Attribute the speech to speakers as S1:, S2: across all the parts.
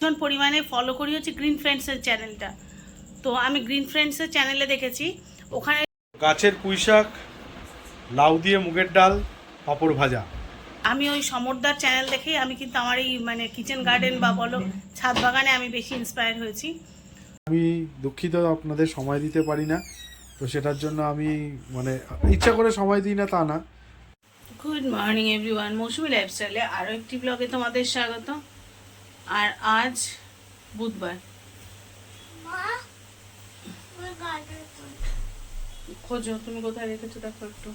S1: ভীষণ পরিমাণে ফলো করি হচ্ছে গ্রিন ফ্রেন্ডসের চ্যানেলটা তো আমি গ্রিন ফ্রেন্ডসের চ্যানেলে দেখেছি। ওখানে
S2: গাছের পুঁইশাক লাউ দিয়ে মুগের ডাল পাঁপড় ভাজা।
S1: আমি ওই সমরদার চ্যানেল দেখেই আমি কিন্তু আমার এই মানে কিচেন গার্ডেন বা বলো ছাদ বাগানে আমি বেশি ইন্সপায়ার হয়েছি।
S2: আমি দুঃখিত আপনাদের সময় দিতে পারি না। তো সেটার জন্য আমি মানে ইচ্ছা করে সময় দিই না তা না।
S1: গুড মর্নিং এভরিওয়ান মৌসুমি লাইফস্টাইলে আরও একটি ব্লগে তোমাদের স্বাগত আর আজ বুধবার। খোঁজো তুমি কোথায় রেখেছো দেখো একটু।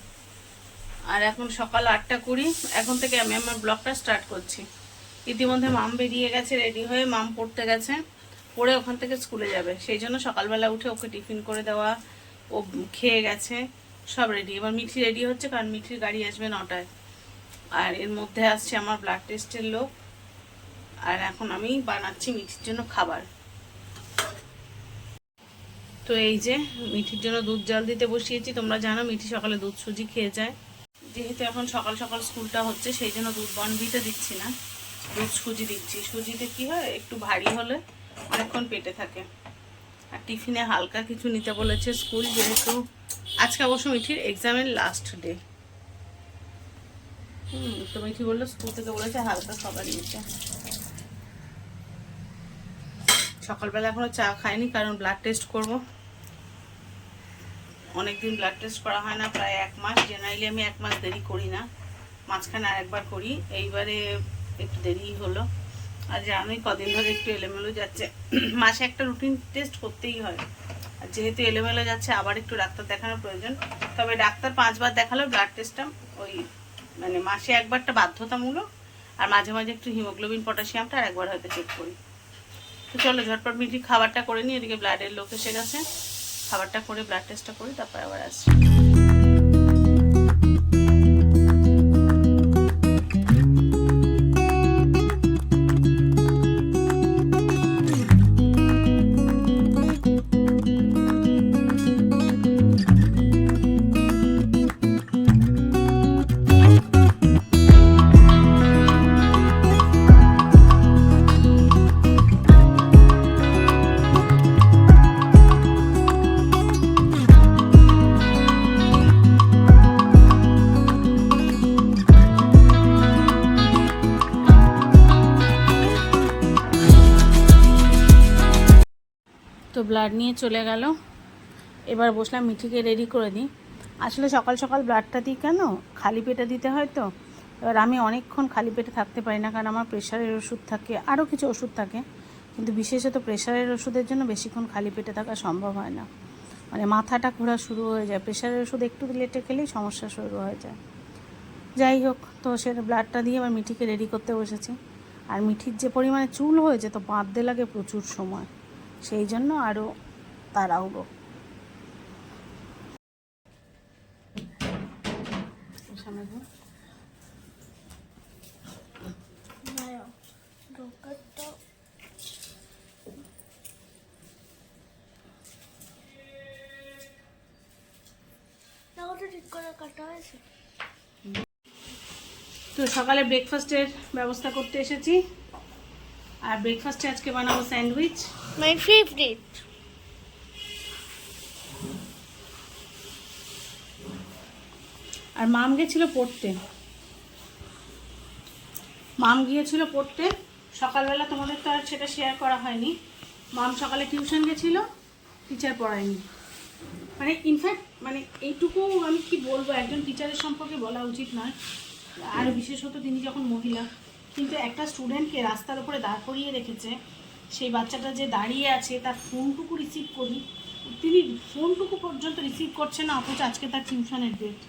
S1: আর এখন সকাল আটটা কুড়ি এখন থেকে আমি আমার ব্লগটা স্টার্ট করছি। ইতিমধ্যে মাম বেরিয়ে গেছে রেডি হয়ে মাম পড়তে গেছে। পড়ে ওখান থেকে স্কুলে যাবে। সেই জন্য সকালবেলা উঠে ওকে টিফিন করে দেওয়া ও খেয়ে গেছে সব রেডি। এবার মিঠি রেডি হচ্ছে কারণ মিঠির গাড়ি আসবে নটায়। আর এর মধ্যে আসছে আমার ব্লাড টেস্টের লোক। আর এখন আমি বানাচ্ছি মিঠির জন্য খাবার। তো এই যে মিঠির জন্য দুধ জল দিতে বসিয়েছি, তোমরা জানো মিঠি সকালে দুধ সুজি খেয়ে যায়। যেহেতু এখন সকাল সকাল স্কুলটা হচ্ছে, সেই জন্য দুধ বনভিটা দিচ্ছি না। দুধ সুজি দিচ্ছি। সুজিতে কি হয়, একটু ভারী হলে অনেকক্ষণ পেটে থাকে। আর টিফিনে হালকা কিছু নিতে বলেছে স্কুল, যেহেতু আজকে অবশ্য মিঠির এক্সামের লাস্ট ডে হুম, তো মিঠি বলল স্কুল থেকে বলেছে হালকা খাবার নিতে। সকালবেলা এখনও চা খাইনি, কারণ ব্লাড টেস্ট করব। অনেকদিন ব্লাড টেস্ট করা হয় না, প্রায় এক মাস। জেনারেলি আমি এক মাস দেরি করি না। মাঝখানে আর একবার করি। এইবারে একটু দেরি হলো। আর জানোই কদিন ধরে একটু এলোমেলো যাচ্ছে। মাসে একটা রুটিন টেস্ট করতেই হয়। আর যেহেতু এলোমেলো যাচ্ছে, আবার একটু ডাক্তার দেখানোর প্রয়োজন। তবে ডাক্তার পাঁচবার দেখালেও ব্লাড টেস্টটা ওই মানে মাসে একবারটা বাধ্যতামূলক। আর মাঝে মাঝে একটু হিমোগ্লোবিন পটাশিয়ামটা আর একবার হয়তো চেক করি। তো চলো, ঝটপট মিটি খাবারটা করে নিই, এদিকে ব্লাডের লোক এসে গেছে। খাবারটা করে ব্লাড টেস্টটা করি, তারপর আবার আসছি। ব্লাড নিয়ে চলে গেল। এবার বসলাম, মিঠিকে রেডি করে দিই। আসলে সকাল সকাল ব্লাডটা দিই কেন? খালি পেটে দিতে হয় তো। এবার আমি অনেকক্ষণ খালি পেটে থাকতে পারি না, কারণ আমার প্রেশারের ওষুধ থাকে আরও কিছু ওষুধ থাকে। কিন্তু বিশেষত প্রেশারের ওষুধের জন্য বেশিক্ষণ খালি পেটে থাকা সম্ভব হয় না। মানে মাথাটা ঘোরা শুরু হয়ে যায়। প্রেশারের ওষুধ একটু লেটে খেলেই সমস্যা শুরু হয়ে যায়। যাই হোক, তো সে ব্লাডটা দিয়ে এবার মিঠিকে রেডি করতে বসেছি। আর মিঠির যে পরিমাণে চুল হয়েছে, তো বাঁধতে লাগে প্রচুর সময়। সেই জন্য আরও তাড়াহুড়ো তো সকালে ব্রেকফাস্টের ব্যবস্থা করতে এসেছি। আর ব্রেকফাস্টে আজকে বানাবো sandwich
S3: my favourite
S1: R mum গেছিল পড়তে। মাম গিয়েছিল পড়তে। সকালবেলা তোমাদের তো আর সেটা শেয়ার করা হয়নি। মাম সকালে টিউশন গেছিল টিচার পড়ায়নি। মানে ইনফ্যাক্ট মানে এইটুকু আমি কি বলব, একজন টিচারের সম্পর্কে বলা উচিত নয়। আর বিশেষত তিনি যখন মহিলা, কিন্তু একটা স্টুডেন্টকে রাস্তার উপরে দাঁড় করিয়ে রেখেছে সেই বাচ্চাটা যে দাঁড়িয়ে আছে তার ফোনটুকু রিসিভ করি। তিনি ফোনটুকু পর্যন্ত রিসিভ করছে না অথচ আজকে তার টিউশনের ডেট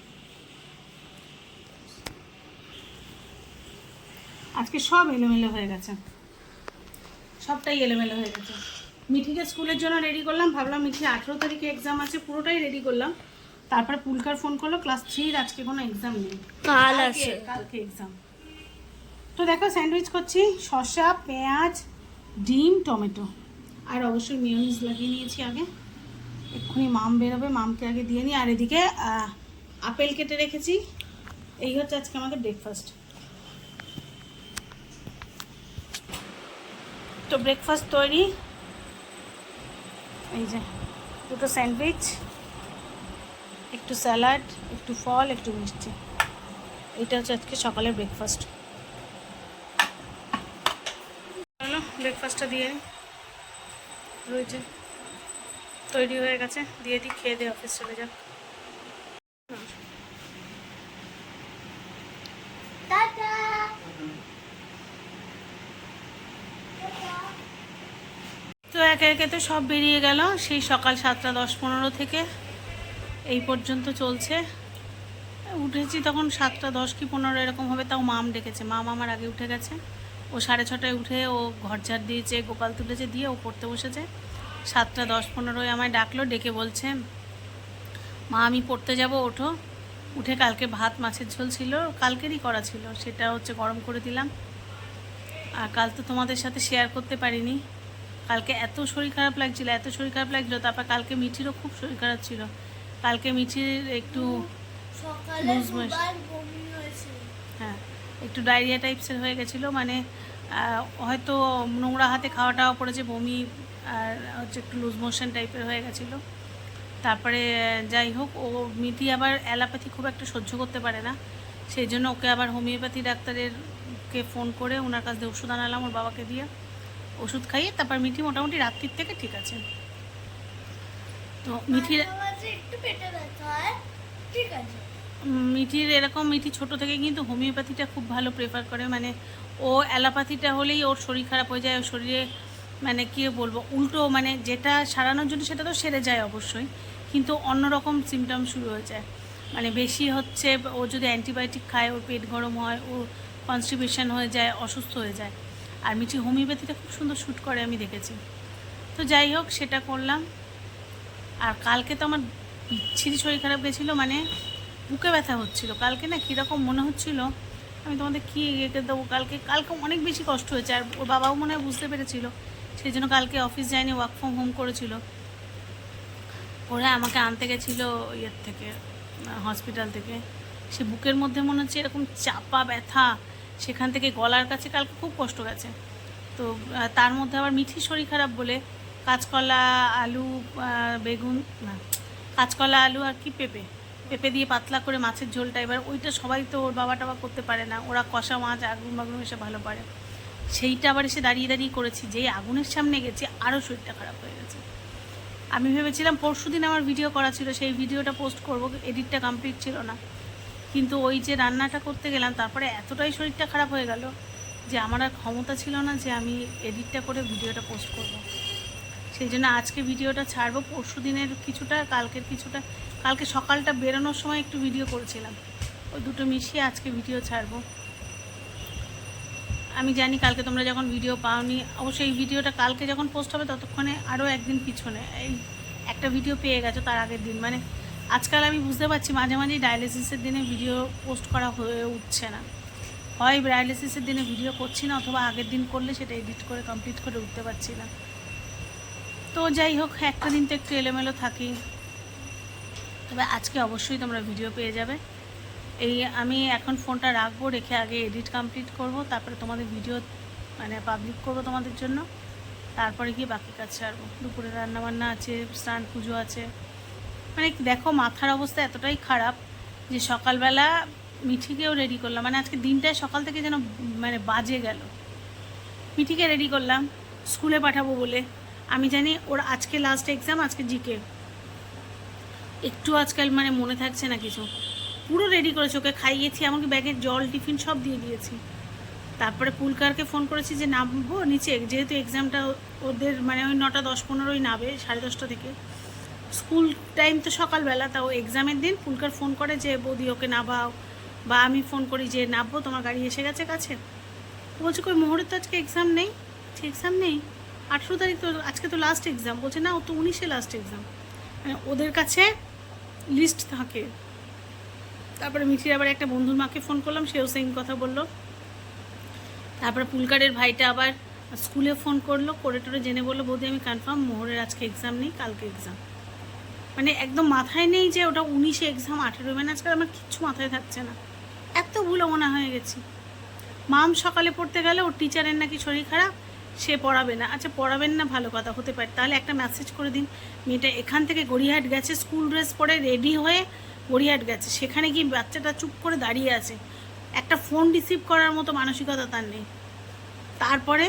S1: আজকে সব এলোমেলো হয়ে গেছে। সবটাই এলোমেলো হয়ে গেছে। মিঠিকে স্কুলের জন্য রেডি করলাম ভাবলাম মিঠি আঠেরো তারিখে এক্সাম আছে পুরোটাই রেডি করলাম। তারপরে পুলকার ফোন করল ক্লাস থ্রির আজকে কোনো এক্সাম নেই।
S3: কাল
S1: কালকে-
S3: আছে।
S1: কালকে এক্সাম তো দেখো স্যান্ডউইচ করছি শসা পেঁয়াজ ডিম, টমেটো। আর অবশ্যই মিউনিস লাগিয়ে নিয়েছি আগে। এক্ষুনি মাম বেরোবে, মামকে আগে দিয়ে নিই আর এদিকে আপেল কেটে রেখেছি। এই হচ্ছে আজকে আমাদের ব্রেকফাস্ট তো ব্রেকফাস্ট তৈরি। এই যে, দুটো স্যান্ডউইচ, একটু স্যালাড, একটু ফল, একটু মিষ্টি। এটা হচ্ছে আজকে সকালের ব্রেকফাস্ট চলো ব্রেকফাস্টটা দিয়ে রয়েছে। তৈরি হয়ে গেছে। দিয়ে দিই খেয়ে দিয়ে অফিস চলে যাক তো একে একে তো সব বেরিয়ে গেল। সেই সকাল সাতটা দশ পনেরো থেকে এই পর্যন্ত চলছে। উঠেছি তখন সাতটা দশ কি পনেরো এরকম হবে তাও মাম ডেকেছে। মাম আমার আগে উঠে গেছে। ও সাড়ে ছটায় উঠে ও ঘর ঝাড় দিয়েছে গোপাল তুলেছে দিয়ে ও পড়তে বসেছে। সাতটা দশ পনেরোয় আমায় ডাকলো ডেকে বলছে মা আমি পড়তে যাব ওঠো। উঠে কালকে ভাত মাছের ঝোল ছিল কালকেরই করা ছিল সেটা হচ্ছে গরম করে দিলাম। আর কাল তো তোমাদের সাথে শেয়ার করতে পারিনি। কালকে এত শরীর খারাপ লাগছিল এত শরীর খারাপ লাগছিল তারপর কালকে মিঠিরও খুব শরীর খারাপ ছিল। কালকে মিঠির একটু হ্যাঁ। একটু ডায়রিয়া টাইপসের হয়ে গেছিল মানে হয়তো নোংরা হাতে খাওয়া টাওয়া পড়েছে, বমি আর হচ্ছে একটু লুজ মোশন টাইপের হয়ে গেছিল। তারপরে, যাই হোক, ও মিঠি আবার অ্যালোপ্যাথি খুব একটা সহ্য করতে পারে না। সেই জন্য ওকে আবার হোমিওপ্যাথি ডাক্তারেরকে ফোন করে ওনার কাছ থেকে ওষুধ আনালাম ওর বাবাকে দিয়ে। ওষুধ খাইয়ে তারপর মিঠি মোটামুটি রাত্রির থেকে ঠিক আছে। তো
S3: ব্যথা ঠিক আছে।
S1: মিঠির এরকম মিঠি ছোট থেকে কিন্তু হোমিওপ্যাথিটা খুব ভালো প্রেফার করে। মানে ও অ্যালোপ্যাথিটা হলেই ওর শরীর খারাপ হয়ে যায়, ওর শরীরে মানে কী বলব, উল্টো মানে যেটা সারানোর জন্য সেটা তো সেরে যায় অবশ্যই, কিন্তু অন্যরকম সিমটম শুরু হয়ে যায়। মানে বেশি হচ্ছে ও যদি অ্যান্টিবায়োটিক খায়, ওর পেট গরম হয় ও কনস্টিপেশন হয়ে যায়, অসুস্থ হয়ে যায়। আর মিঠি হোমিওপ্যাথিটা খুব সুন্দর শ্যুট করে আমি দেখেছি। তো যাই হোক, সেটা করলাম। আর কালকে তো আমার বিচ্ছিরি শরীর খারাপ গেছিল মানে বুকে ব্যথা হচ্ছিল। কালকে না কীরকম মনে হচ্ছিল, আমি তোমাদের কী এঁকে দেবো? কালকে কালকে অনেক বেশি কষ্ট হয়েছে, আর ওর বাবাও মনে হয় বুঝতে পেরেছিল। সেই জন্য কালকে অফিস যায়নি ওয়ার্ক ফ্রম হোম করেছিল। ওরা আমাকে আনতে গেছিল ইয়ের থেকে হসপিটাল থেকে। সে বুকের মধ্যে মনে হচ্ছে এরকম চাপা ব্যথা, সেখান থেকে গলার কাছে কালকে খুব কষ্ট গেছে। তো তার মধ্যে আবার মিঠি শরীর খারাপ বলে কাঁচকলা আলু বেগুন, না, কাঁচকলা আলু আর কি পেঁপে। পেঁপে দিয়ে পাতলা করে মাছের ঝোলটা এবার ওইটা সবাই তো ওর বাবা টাবা করতে পারে না। ওরা কষা মাছ, আগুন বাগুন এসে ভালো পারে। সেইটা আবার এসে দাঁড়িয়ে দাঁড়িয়ে করেছি। যেই আগুনের সামনে গেছি আরও শরীরটা খারাপ হয়ে গেছে। আমি ভেবেছিলাম পরশু দিন আমার ভিডিও করা ছিল, সেই ভিডিওটা পোস্ট করব, এডিটটা কমপ্লিট ছিল না। কিন্তু ওই যে রান্নাটা করতে গেলাম, তারপরে এতটাই শরীরটা খারাপ হয়ে গেল যে আমার আর ক্ষমতা ছিল না যে আমি এডিটটা করে ভিডিওটা পোস্ট করব। সেই জন্য আজকে ভিডিওটা ছাড়বো। পরশু দিনের কিছুটা, কালকের কিছুটা, কালকে সকালটা বেরোনোর সময় একটু ভিডিও করেছিলাম। ওই দুটো মিশিয়ে আজকে ভিডিও ছাড়বো। আমি জানি কালকে তোমরা যখন ভিডিও পাওনি অবশ্যই এই ভিডিওটা কালকে যখন পোস্ট হবে ততক্ষণে আরও একদিন পিছনে। এই একটা ভিডিও পেয়ে গেছো তার আগের দিন। মানে আজকাল আমি বুঝতে পারছি মাঝে মাঝেই ডায়ালিসিসের দিনে ভিডিও পোস্ট করা হয়ে উঠছে না। হয় ডায়ালিসিসের দিনে ভিডিও করছি না, অথবা আগের দিন করলে সেটা এডিট করে কমপ্লিট করে উঠতে পারছি না। তো যাই হোক, একটা দিন তো একটু এলোমেলো থাকি। তবে আজকে অবশ্যই তোমরা ভিডিও পেয়ে যাবে। এই আমি এখন ফোনটা রাখব, রেখে আগে এডিট কমপ্লিট করব, তারপরে তোমাদের ভিডিও মানে পাবলিক করব তোমাদের জন্য। তারপরে গিয়ে বাকি কাজ ছাড়বো। দুপুরে রান্নাবান্না আছে, স্নান পুজো আছে। মানে দেখো, মাথার অবস্থা এতটাই খারাপ যে সকালবেলা মিঠিকেও রেডি করলাম। মানে আজকে দিনটায় সকাল থেকে যেন মানে বাজে গেল। মিঠিকে রেডি করলাম। স্কুলে পাঠাবো বলে। আমি জানি ওর আজকে লাস্ট এক্সাম আজকে জিকে একটু আজকাল মানে মনে থাকছে না কিছু। পুরো রেডি করেছি, ওকে খাইয়েছি এমনকি ব্যাগের জল টিফিন সব দিয়ে দিয়েছি। তারপরে পুলকারকে ফোন করেছি যে নামবো নিচে, যেহেতু এক্সামটা ওদের মানে ওই নটা দশ পনেরোই নাবে সাড়ে দশটা থেকে। স্কুল টাইম তো সকালবেলা, তাও এক্সামের দিন পুলকার ফোন করে যে, বৌদি, ওকে নাবাও বা আমি ফোন করি যে, নামবো, তোমার গাড়ি এসে গেছে কাছে? বলছে, কই, মোহরের তো আজকে এক্সাম নেই? এক্সাম নেই। আঠেরো তারিখ তো, আজকে তো লাস্ট এক্সাম বলছে না, ও তো উনিশে লাস্ট এক্সাম মানে ওদের কাছে লিস্ট থাকে। তারপরে মিঠির আবার একটা বন্ধুর মাকে ফোন করলাম, সেও সেম কথা বলল। তারপরে পুলকারের ভাইটা আবার স্কুলে ফোন করল, করে টোরে জেনে বলল, বৌদি, আমি কনফার্ম মোহরের আজকে এক্সাম নেই, কালকে এক্সাম মানে একদম মাথায় নেই যে ওটা উনিশে এক্সাম আঠেরো মানে আজকাল আমার কিচ্ছু মাথায় থাকছে না। এত ভুলো মনে হয়ে গেছি। মাম সকালে পড়তে গেলে ওর টিচারের নাকি শরীর খারাপ সে পড়াবে না। আচ্ছা পড়াবেন না, ভালো কথা হতে পারে। তাহলে একটা মেসেজ করে দিন, মেয়েটা এখান থেকে গড়িয়াহাট গেছে স্কুল ড্রেস পরে রেডি হয়ে গড়িয়াহাট গেছে। সেখানে গিয়ে বাচ্চাটা চুপ করে দাঁড়িয়ে আছে। একটা ফোন রিসিভ করার মতো মানসিকতা তার নেই। তারপরে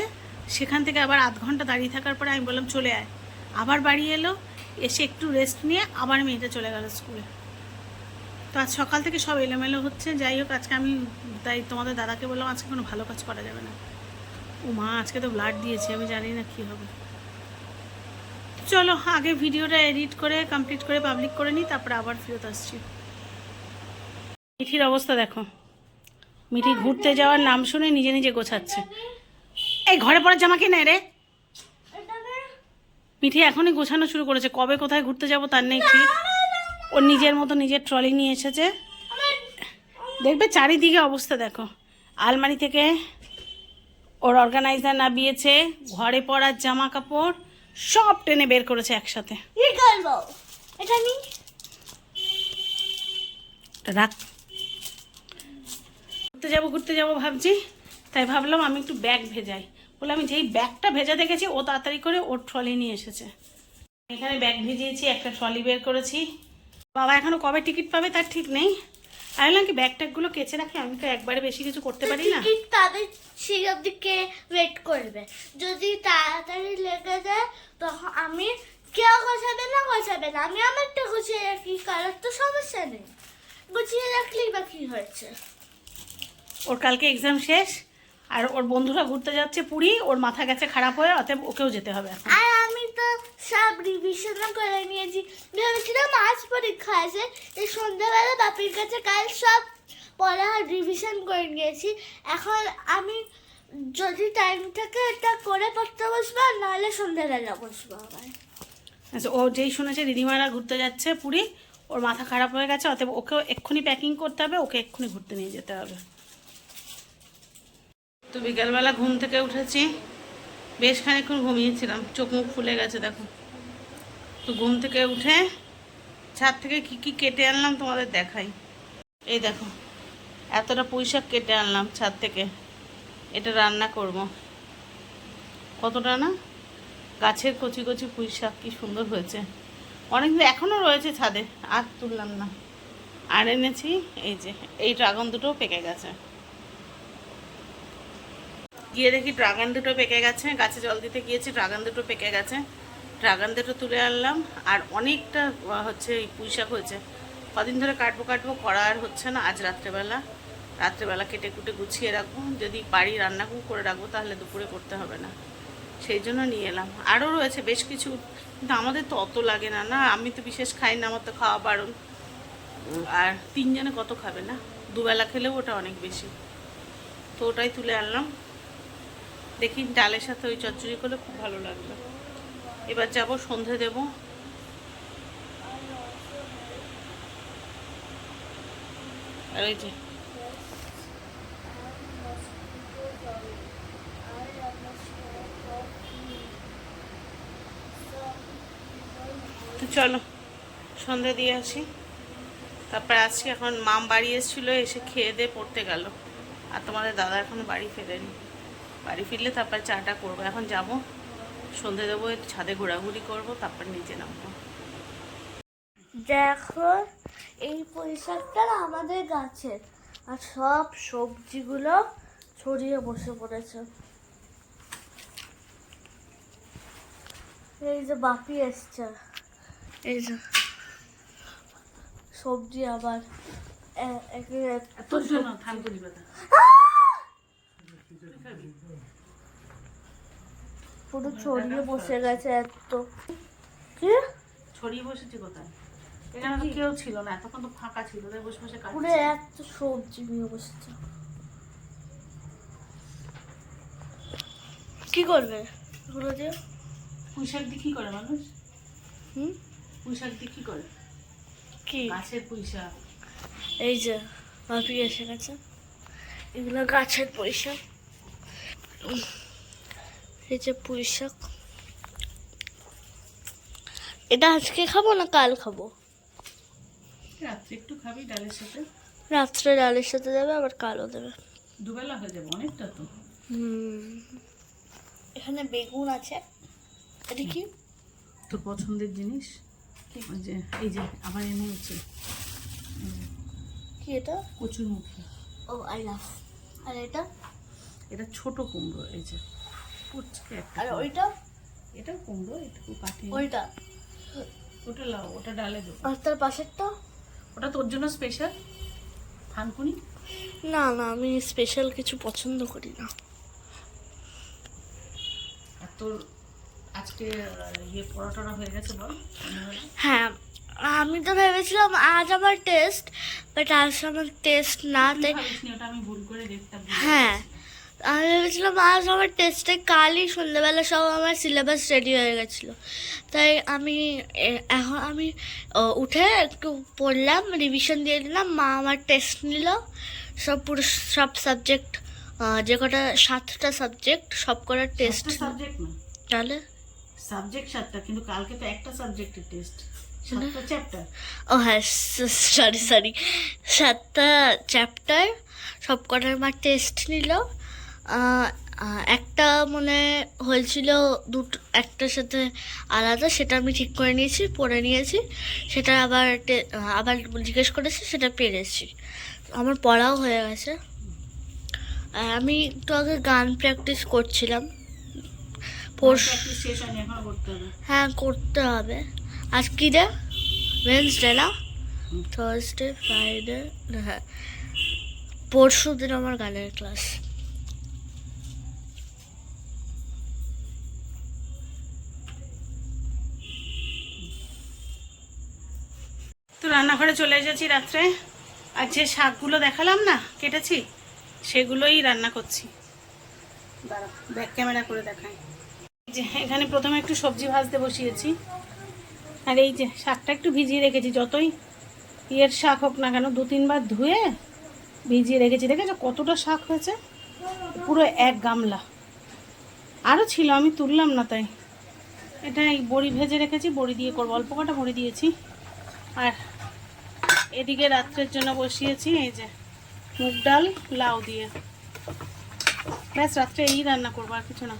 S1: সেখান থেকে আবার আধ ঘণ্টা দাঁড়িয়ে থাকার পরে আমি বললাম, চলে আয়। আবার বাড়ি এলো, এসে একটু রেস্ট নিয়ে আবার মেয়েটা চলে গেল স্কুলে তো আজ সকাল থেকে সব এলোমেলো হচ্ছে। যাই হোক, আজকে আমি তাই তোমাদের দাদাকে বললাম, আজকে কোনো ভালো কাজ করা যাবে না। ও মা, আজকে তো ব্লাড দিয়েছে, আমি জানি না কী হবে। চলো, আগে ভিডিওটা এডিট করে কমপ্লিট করে পাবলিক করে নিই, তারপরে আবার ফেরত আসছি। মিঠির অবস্থা দেখো। মিঠি ঘুরতে যাওয়ার নাম শুনে নিজে নিজে গোছাচ্ছে। এই ঘরে পড়ার জামা কেনে রে? মিঠি এখনই গোছানো শুরু করেছে। কবে কোথায় ঘুরতে যাব তার নেই ঠিক। ওর নিজের মতো নিজের ট্রলি নিয়ে এসেছে। দেখবে চারিদিকে অবস্থা দেখো। আলমারি থেকে ওর অর্গানাইজার নাবিয়েছে ঘরে পরার জামা কাপড় সব টেনে বের করেছে একসাথে। রাখ। ঘুরতে যাব ঘুরতে যাব ভাবছি। তাই ভাবলাম আমি একটু ব্যাগ ভেজাই। বলে আমি যেই ব্যাগটা ভেজা দেখেছি ও তাড়াতাড়ি করে ওর ট্রলি নিয়ে এসেছে। এখানে ব্যাগ ভিজিয়েছি একটা ট্রলি বের করেছি। বাবা এখনও কবে টিকিট পাবে তার ঠিক নেই। আমি বললাম কি ব্যাগ ট্যাগগুলো কেচে রাখি? আমি তো একবারে বেশি কিছু করতে পারি না।
S3: টিকিট তাদের সেই অবধিকে ওয়েট করবে? যদি তাড়াতাড়ি লেগে যায় তখন আমি কেউ গোছাবে না গোছাবে না। আমি আমারটা গুছিয়ে রাখি কারোর তো সমস্যা নেই। গুছিয়ে রাখলেই বা কি হয়েছে?
S1: ওর কালকে এক্সাম শেষ? আর ওর বন্ধুরা ঘুরতে যাচ্ছে পুরী ওর মাথা গেছে খারাপ হয়ে অতএব ওকেও যেতে হবে
S3: আর আমি তো সব রিভিশনও করে নিয়েছি। ভেবেছিলাম আজ পরীক্ষা আছে এই সন্ধ্যাবেলা বাপির কাছে কাল সব পড়া রিভিশন করে নিয়েছি। এখন আমি যদি টাইম থাকে এটা করে পড়তে বসবো আর নাহলে সন্ধ্যাবেলা বসবো আবার।
S1: আচ্ছা ও যেই শুনেছে দিদিমারা ঘুরতে যাচ্ছে পুরী ওর মাথা খারাপ হয়ে গেছে অতএব ওকে এক্ষুনি প্যাকিং করতে হবে ওকে এক্ষুনি ঘুরতে নিয়ে যেতে হবে। তো বিকালবেলা ঘুম থেকে উঠেছি। বেশ খানিক্ষণ ঘুমিয়েছিলাম, চোখ মুখ ফুলে গেছে, দেখো। তো ঘুম থেকে উঠে ছাদ থেকে কি কি কেটে আনলাম তোমাদের দেখাই। এই দেখো, এতটা পুঁইশাক কেটে আনলাম ছাদ থেকে। এটা রান্না করব। কতটা না? গাছের কচি কচি পুঁইশাক, কি সুন্দর হয়েছে। অনেকদিন এখনও রয়েছে ছাদে, আর তুললাম না। আর এনেছি, এই যে, এই ড্রাগন দুটো পেকে গেছে। গিয়ে দেখি ড্রাগন দুটো পেকে গেছে, গাছে জল দিতে গিয়েছি, ড্রাগন দুটো পেকে গেছে। ড্রাগন দুটো তুলে আনলাম, আর অনেকটা হচ্ছে এই পুঁই শাক হয়েছে। কদিন ধরে কাটবো কাটবো করা আর হচ্ছে না, আজ রাত্রেবেলা। রাত্রেবেলা কেটে কুটে গুছিয়ে রাখব, যদি বাড়ি রান্না করে রাখব, তাহলে দুপুরে করতে হবে না। সেই জন্য নিয়ে এলাম। আরও রয়েছে বেশ কিছু, কিন্তু আমাদের তো অত লাগে না না, আমি তো বিশেষ খাই না, আমার তো খাওয়া বারণ। আর তিনজনে কত খাবে না? দুবেলা খেলেও ওটা অনেক বেশি। তো ওটাই তুলে আনলাম। দেখি ডালের সাথে ওই চচ্চড়ি করলে খুব ভালো লাগবে এবার যাব, সন্ধে দেব। আর ওই যে তো চলো, সন্ধে দিয়ে আসি। তারপরে আসছি এখন মাম বাড়ি এসেছিল, এসে খেয়ে দিয়ে পড়তে গেল। আর তোমাদের দাদা এখনও বাড়ি ফেরেনি। বাড়ি ফিরলে তারপরে চাটা করব। এখন যাব সন্ধে দেবো একটু ছাদে ঘোরাঘুরি করব তারপর নিচে নামবো।
S3: দেখো এই না আমাদের গাছে। আর সব সবজিগুলো ছড়িয়ে বসে পড়েছে। এই যে বাপি এসছে। এই যে সবজি আবার একে-
S1: কথা
S3: পুরো ছড়িয়ে বসে গেছে এত। কি?
S1: ছড়িয়ে বসেছি কোথায়? এখানে তো কেউ ছিল না এতক্ষণ তো ফাঁকা ছিল তাই বসে বসে কাটছি।
S3: পুরো এত সবজি নিয়ে বসেছে। কি করবে? এগুলো দিয়ে
S1: পুঁই শাক দিয়ে কি করে মানুষ?
S3: হুম?
S1: পুঁই শাক দিয়ে কি করে?
S3: কি?
S1: গাছের
S3: এই যে ভাবি এসে গেছে এগুলো গাছের পয়সা এই যে পুঁইশাক এটা আজকে খাব না কাল খাব?
S1: রাত্রে একটু খাবি ডালের সাথে?
S3: রাত্রে ডালের সাথে দেবে আবার কালও দেবে।
S1: দুবেলা হয়ে যাবে অনেকটা তো।
S3: হুম। এখানে বেগুন আছে। এটা কি?
S1: তোর পছন্দের জিনিস? যে এই যে আবার এনে হচ্ছে।
S3: কি এটা?
S1: কচুর মুখী।
S3: ও আই লাভ। আর এটা?
S1: এটা ছোট কুমড়ো এই যে। পুচকে
S3: আর ওইটা?
S1: এটা কুমড়ো এটুকু কাটে।
S3: ওইটা?
S1: ওটা লাও ওটা ডালে দেবো।
S3: আর তার পাশেরটা?
S1: ওটা তোর জন্য স্পেশাল থানকুনি
S3: না না আমি স্পেশাল কিছু পছন্দ করি না।
S1: আর তোর আজকে ইয়ে পরোটাটা হয়ে গেছে বল?
S3: হ্যাঁ আমি তো ভেবেছিলাম আজ আমার টেস্ট বাট আজ আমার টেস্ট না তাই
S1: ওটা আমি ভুল করে ডেটটা
S3: হ্যাঁ আমি ভেবেছিলাম আজ আমার টেস্টে কালই সন্ধ্যেবেলা সব আমার সিলেবাস রেডি হয়ে গেছিল। তাই আমি এখন আমি উঠে একটু পড়লাম রিভিশন দিয়ে দিলাম মা আমার টেস্ট নিল সব পুরো সব সাবজেক্ট যে কটা সাতটা সাবজেক্ট সব কটার টেস্ট
S1: সাবজেক্ট না
S3: তাহলে?
S1: সাবজেক্ট সাতটা কিন্তু কালকে তো একটা সাবজেক্টের টেস্ট চ্যাপ্টার
S3: ও হ্যাঁ সরি সরি সাতটা চ্যাপ্টার সব কটার মা টেস্ট নিল। একটা মনে হয়েছিল দুটো একটার সাথে আলাদা সেটা আমি ঠিক করে নিয়েছি পড়ে নিয়েছি। সেটা আবার আবার জিজ্ঞেস করেছি সেটা পেরেছি। আমার পড়াও হয়ে গেছে। আমি একটু আগে গান প্র্যাকটিস করছিলাম। হ্যাঁ করতে হবে। আজ কি ডে ওয়েন্সডে না? থার্সডে ফ্রাইডে হ্যাঁ। পরশু দিন আমার গানের ক্লাস
S1: রান্নাঘরে চলে এসেছি রাত্রে। আর যে শাকগুলো দেখালাম না, কেটেছি? সেগুলোই রান্না করছি। দাঁড়া ব্যাক ক্যামেরা করে দেখাই। যে, এখানে প্রথমে একটু সবজি ভাজতে বসিয়েছি। আর এই যে, শাকটা একটু ভিজিয়ে রেখেছি, যতই ইয়ের শাক হোক না কেন, দু তিনবার ধুয়ে ভিজিয়ে রেখেছি। দেখেছ কতটা শাক হয়েছে? পুরো এক গামলা। আরও ছিল, আমি তুললাম না তাই। এটা এই বড়ি ভেজে রেখেছি, বড়ি দিয়ে করব। অল্প কটা বড়ি দিয়েছি। আর এদিকে রাত্রের জন্য বসিয়েছি, এই যে মুগ ডাল, লাউ দিয়ে। ব্যাস, রাত্রে এই রান্না করব, আর কিছু না।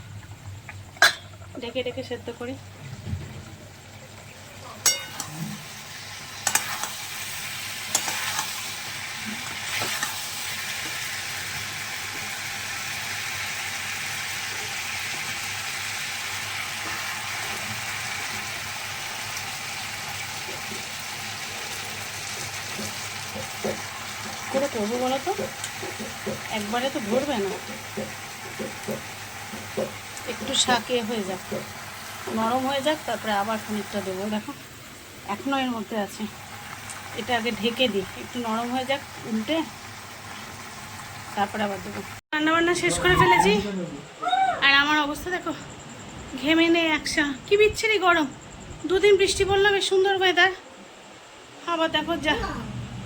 S1: ডেকে ডেকে সেদ্ধ করি। করব বলো তো? একবারে তো ধরবে না। একটু শাকে হয়ে যাক, নরম হয়ে যাক, তারপরে আবার খানিকটা দেবো। দেখো এখনও এর মধ্যে আছে। এটা আগে ঢেকে দিই, একটু নরম হয়ে যাক, উল্টে তারপরে আবার দেবো। রান্নাবান্না শেষ করে ফেলেছি। আর আমার অবস্থা দেখো, ঘেমে নেই একসা কি বিচ্ছিরি গরম। দুদিন বৃষ্টি পড়ল, বেশ সুন্দর ওয়েদার আবার দেখো যা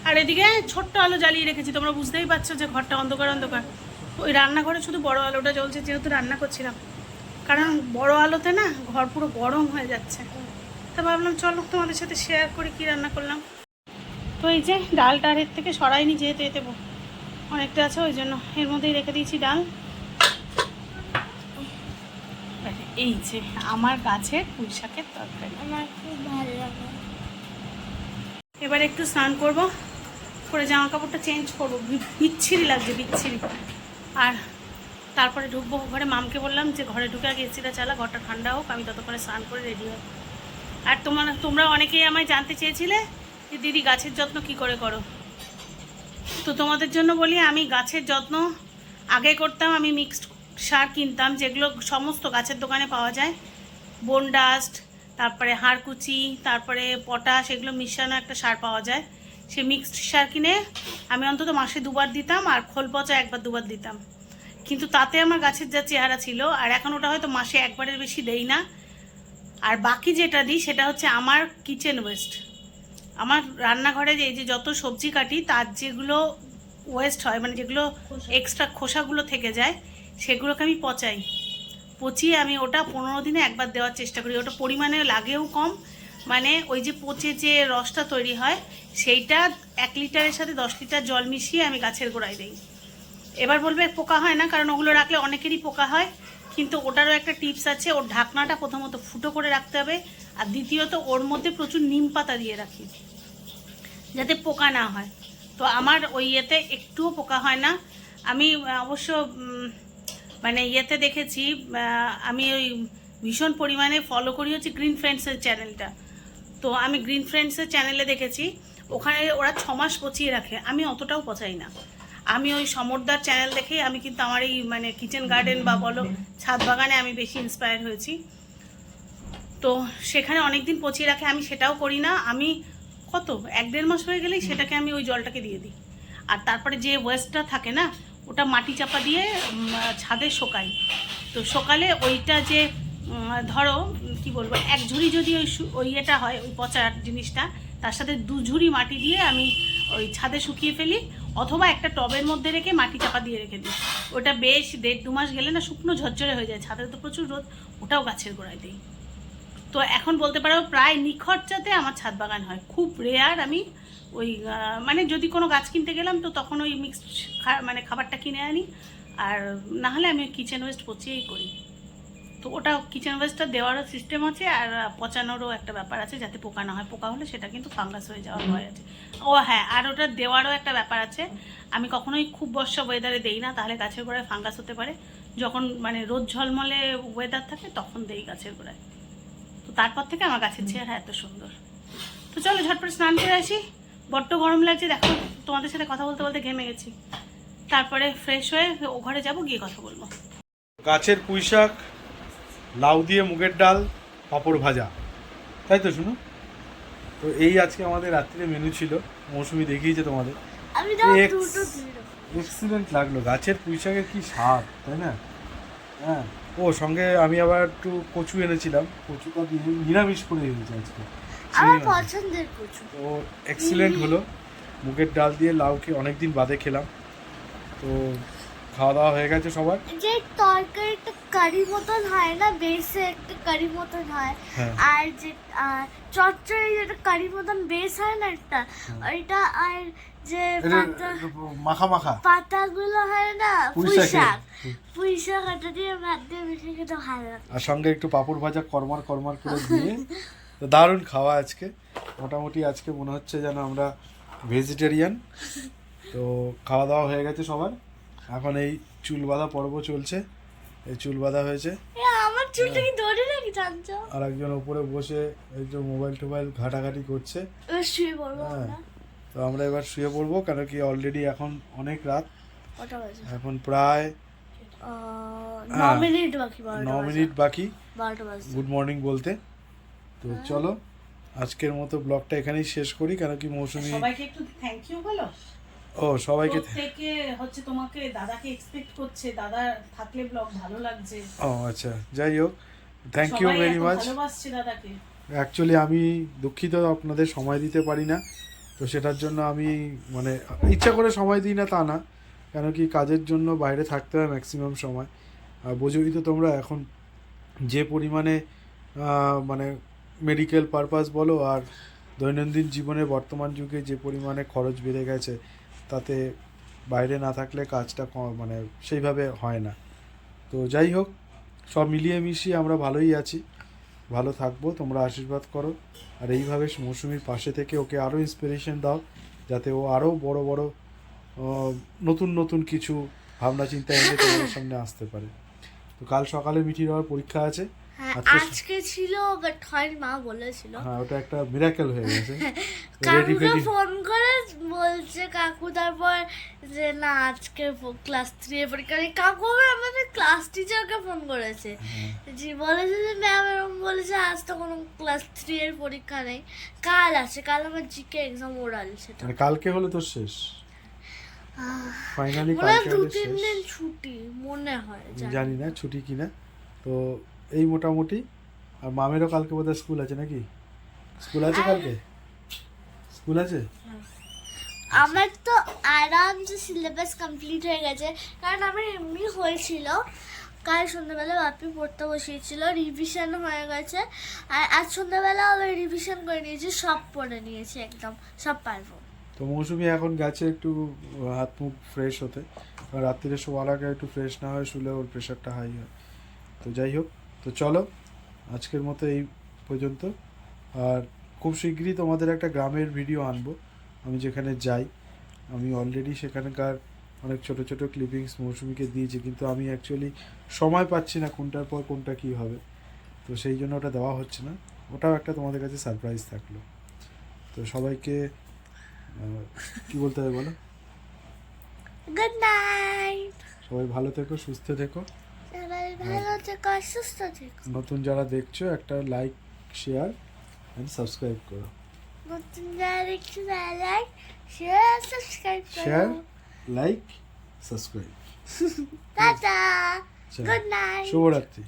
S1: আর এদিকে ছোট্ট আলো জ্বালিয়ে রেখেছি তোমরা বুঝতেই পারছ যে ঘরটা অন্ধকার অন্ধকার। ওই রান্নাঘরে শুধু বড় আলোটা জ্বলছে যেহেতু রান্না করছিলাম। কারণ বড় আলোতে না ঘর পুরো গরম হয়ে যাচ্ছে। তা ভাবলাম চলো তোমাদের সাথে শেয়ার করি কি রান্না করলাম। তো এই যে ডালটা এর থেকে সরাইনি যেহেতু এতে অনেকটা আছে ওই জন্য এর মধ্যেই রেখে দিয়েছি ডাল। এই যে আমার গাছের পুঁই শাকের তরকারি।
S3: আমার খুব ভালো লাগে।
S1: এবার একটু স্নান করব। করে জামা কাপড়টা চেঞ্জ করব। বিচ্ছিরি লাগছে, বিচ্ছিরি। আর তারপরে ঢুকবো ঘরে। মামকে বললাম যে, ঘরে ঢুকে আগে এসিটা চালা, ঘরটা ঠান্ডা হোক, আমি ততক্ষণে স্নান করে রেডি হই আর তোমার, তোমরা অনেকেই আমায় জানতে চেয়েছিলে যে, দিদি, গাছের যত্ন কি করে করো? তো তোমাদের জন্য বলি, আমি গাছের যত্ন আগে করতাম, আমি মিক্সড সার কিনতাম, যেগুলো সমস্ত গাছের দোকানে পাওয়া যায়। বোন ডাস্ট তারপরে হাড়কুচি, তারপরে পটাশ এগুলো মিশানো একটা সার পাওয়া যায়। সে মিক্সড সার কিনে আমি অন্তত মাসে দুবার দিতাম আর খোল পচা একবার দুবার দিতাম। কিন্তু তাতে আমার গাছের যা চেহারা ছিল আর এখন ওটা হয়তো মাসে একবারের বেশি দেই না। আর বাকি যেটা দিই সেটা হচ্ছে আমার কিচেন ওয়েস্ট আমার রান্নাঘরে যে এই যে যত সবজি কাটি তার যেগুলো ওয়েস্ট হয় মানে যেগুলো এক্সট্রা খোসাগুলো থেকে যায় সেগুলোকে আমি পচাই। পচিয়ে আমি ওটা পনেরো দিনে একবার দেওয়ার চেষ্টা করি। ওটা পরিমাণে লাগেও কম মানে ওই যে পচে যে রসটা তৈরি হয়, সেইটা এক লিটারের সাথে দশ লিটার জল মিশিয়ে আমি গাছের গোড়ায় দিই। এবার বলবে পোকা হয় না, কারণ ওগুলো রাখলে অনেকেরই পোকা হয়, কিন্তু ওটারও একটা টিপস আছে, ওর ঢাকনাটা প্রথমত ফুটো করে রাখতে হবে, আর দ্বিতীয়ত ওর মধ্যে প্রচুর নিম পাতা দিয়ে রাখি, যাতে পোকা না হয়। তো আমার ওই ইয়েতে একটুও পোকা হয় না। আমি অবশ্য মানে ইয়েতে দেখেছি আমি ওই ভীষণ পরিমাণে ফলো করি হচ্ছে গ্রিন ফ্রেন্ডসের চ্যানেলটা তো আমি গ্রিন ফ্রেন্ডসের চ্যানেলে দেখেছি, ওখানে ওরা ছ মাস পচিয়ে রাখে, আমি অতটাও পচাই না। আমি ওই সমরদার চ্যানেল দেখেই আমি কিন্তু আমার এই মানে কিচেন গার্ডেন বা বলো ছাদ বাগানে আমি বেশি ইন্সপায়ার হয়েছি। তো সেখানে অনেক দিন পচিয়ে রাখে, আমি সেটাও করি না, আমি কত, এক দেড় মাস হয়ে গেলেই সেটাকে আমি ওই জলটাকে দিয়ে দিই। আর তারপরে যে ওয়েস্টটা থাকে না, ওটা মাটি চাপা দিয়ে ছাদে শোকাই। তো সকালে ওইটা যে ধরো উম, কি বলব এক ঝুড়ি যদি ওই ওই ইয়েটা হয় ওই পচা জিনিসটা তার সাথে দু ঝুড়ি মাটি দিয়ে আমি ওই ছাদে শুকিয়ে ফেলি অথবা একটা টবের মধ্যে রেখে মাটি চাপা দিয়ে রেখে দিই। ওটা বেশ দেড় দু মাস গেলে না শুকনো ঝরঝরে হয়ে যায় ছাদে তো প্রচুর রোদ ওটাও গাছের গোড়ায় দিই। তো এখন বলতে পারো প্রায় নিখরচাতে আমার ছাদ বাগান হয়। খুব রেয়ার আমি ওই মানে যদি কোনো গাছ কিনতে গেলাম তো তখন ওই মিক্সড মানে খাবারটা কিনে আনি আর না হলে আমি কিচেন ওয়েস্ট পচিয়েই করি। তো ওটা কিচেন ওয়েস্টটা দেওয়ারও সিস্টেম আছে আর পচানোরও একটা ব্যাপার আছে যাতে পোকা না হয়। পোকা হলে সেটা কিন্তু ফাঙ্গাস হয়ে যাওয়ার ভয় আছে। ও হ্যাঁ আর ওটা দেওয়ারও একটা ব্যাপার আছে। আমি কখনোই খুব বর্ষা ওয়েদারে দেই না, তাহলে গাছের গোড়ায় ফাঙ্গাস হতে পারে। যখন মানে রোদ ঝলমলে ওয়েদার থাকে, তখন দেই গাছের গোড়ায়। তো তারপর থেকে আমার গাছের চেহারা এত সুন্দর। তো চলো ঝটপট স্নান করে আসি। বড্ড গরম লাগছে, দেখো তোমাদের সাথে কথা বলতে বলতে ঘেমে গেছি। তারপরে ফ্রেশ হয়ে ও ঘরে যাব, গিয়ে কথা বলব।
S2: গাছের পুঁই শাক লাউ দিয়ে মুগের ডাল পাঁপড় ভাজা। তাই তো শুনো? তো এই আজকে আমাদের রাত্রিরে মেনু ছিল। মৌসুমি দেখিয়েছে তোমাদের। এক্সিলেন্ট লাগল। গাছের পুঁই শাকের কি স্বাদ তাই না? হ্যাঁ। ও সঙ্গে আমি আবার একটু কচু এনেছিলাম। কচুটা দিয়ে নিরামিষ করে এনেছি আজকে। তো এক্সিলেন্ট হলো। মুগের ডাল দিয়ে লাউকে অনেকদিন বাদে খেলাম। তো খাওয়া দাওয়া হয়ে গেছে সবার?
S3: যে তরকারিটা কারি মতন হয় না বেসে একটা কারি মতন হয়।
S2: হ্যাঁ।
S3: আর যে আর চচ্চড়ি যেটা কারি মতন বেস হয় না একটা ওইটা আর যে
S2: মাখা মাখা
S3: পাতাগুলো হয় না
S2: পুঁই
S3: পুঁই
S2: শাকের।
S3: শাক পুঁই শাক ওটা দিয়ে ভাত দিয়ে মেখে খেতে ভালো লাগে।
S2: আর সঙ্গে একটু পাঁপড় ভাজা কর্মার করমার করে দিয়ে তো দারুণ খাওয়া আজকে। মোটামুটি আজকে মনে হচ্ছে যেন আমরা ভেজিটেরিয়ান তো খাওয়া দাওয়া হয়ে গেছে সবার। এখন এই চুল বাঁধা পর্ব চলছে। এই চুল বাঁধা হয়েছে
S3: আমার চুলটা কি ধরে নাকি
S2: আর একজন ওপরে বসে এই যে মোবাইল টোবাইল ঘাটাঘাটি করছে।
S3: শুয়ে পড়ব
S2: হ্যাঁ। তো আমরা এবার শুয়ে পড়ব কেন কি অলরেডি এখন অনেক রাত। এখন প্রায়
S3: ন
S2: হ্যাঁ।
S3: মিনিট বাকি
S2: ন মিনিট বাকি। গুড মর্নিং বলতে। তো চলো আজকের মতো ব্লগটা এখানেই শেষ করি। কেন কি মৌসুমি
S1: সবাইকে একটু থ্যাংক ইউ বলো।
S2: ও সবাইকে
S1: প্রত্যেকে হচ্ছে তোমাকে দাদাকে এক্সপেক্ট করছে। দাদা থাকলে ব্লগ ভালো লাগছে।
S2: ও আচ্ছা যাই হোক থ্যাংক ইউ ভেরি মাচ
S1: ভালোবাসছে দাদাকে।
S2: অ্যাকচুয়ালি আমি দুঃখিত আপনাদের সময় দিতে পারি না। তো সেটার জন্য আমি মানে ইচ্ছা করে সময় দিই না তা না। কেন কি কাজের জন্য বাইরে থাকতে হয় ম্যাক্সিমাম সময়। আর বোঝোই তো তোমরা এখন যে পরিমাণে মানে মেডিকেল পারপাস বলো আর দৈনন্দিন জীবনে বর্তমান যুগে যে পরিমাণে খরচ বেড়ে গেছে তাতে বাইরে না থাকলে কাজটা মানে সেইভাবে হয় না। তো যাই হোক, সব মিলিয়ে মিশিয়ে আমরা ভালোই আছি। ভালো থাকব, তোমরা আশীর্বাদ করো। আর এইভাবে মৌসুমির পাশে থেকে ওকে আরও ইন্সপিরেশন দাও, যাতে ও আরও বড় বড় নতুন নতুন কিছু ভাবনা চিন্তা এনে তোমাদের সামনে আসতে পারে। তো কাল সকালে মিঠির হওয়ার পরীক্ষা আছে। আজকে-
S3: আজকে ছিল বাট হয়নি মা বলেছিল।
S2: হ্যাঁ ওটা একটা মিরাকেল হয়ে গেছে।
S3: কাকুকে ফোন করে বলছে কাকু তারপর যে না আজকে ক্লাস থ্রি এ পরীক্ষা নেই। কাকু আমাদের ক্লাস টিচারকে ফোন করেছে। জি বলেছে যে ম্যাম এরকম বলেছে আজ তো কোনো ক্লাস থ্রি এর পরীক্ষা নেই। কাল আছে কাল আমার জিকে এক্সাম ওরাল সেটা।
S2: মানে কালকে হলে তো শেষ? ফাইনালি
S3: হয়
S2: কালকে
S3: দু তিন দিন ছুটি মনে হয়। জানি
S2: না ছুটি কিনা। তো এই মোটামুটি। আর মামেরও কালকে বোধহয় স্কুল আছে নাকি? স্কুল আছে কালকে? স্কুল আছে?
S3: আমার তো আরামসে সিলেবাস কমপ্লিট হয়ে গেছে কারণ আমার এমনি হয়েছিল। কাল সন্ধ্যাবেলা বাপি পড়তে বসিয়েছিল রিভিশন হয়ে গেছে। আর আজ সন্ধ্যাবেলা আবার রিভিশন করে নিয়েছি সব পড়ে নিয়েছি একদম সব পারব।
S2: তো মৌসুমি এখন গেছে একটু হাত মুখ ফ্রেশ হতে। রাত্রিরে শোয়ার আগে একটু ফ্রেশ না হয় শুলে ওর প্রেশারটা হাই হয়। তো যাই হোক তো চলো আজকের মতো এই পর্যন্ত। আর খুব শীঘ্রই তোমাদের একটা গ্রামের ভিডিও আনব। আমি যেখানে যাই আমি অলরেডি সেখানকার অনেক ছোট ছোট ক্লিপিংস মৌসুমিকে দিয়েছি কিন্তু আমি অ্যাকচুয়ালি সময় পাচ্ছি না কোনটার পর কোনটা কি হবে। তো সেই জন্য ওটা দেওয়া হচ্ছে না। ওটাও একটা তোমাদের কাছে সারপ্রাইজ থাকল। তো সবাইকে কি বলতে হবে বলো?
S3: গুড নাইট
S2: সবাই ভালো থেকো সুস্থ থেকো।
S3: ভালো থেকো সুস্থ থেকো।
S2: নতুন যারা দেখছ একটা লাইক শেয়ার এন্ড সাবস্ক্রাইব করো।
S3: নতুন যারা দেখছ like share subscribe
S2: share like subscribe
S3: tata good night
S2: শুভরাত্রি।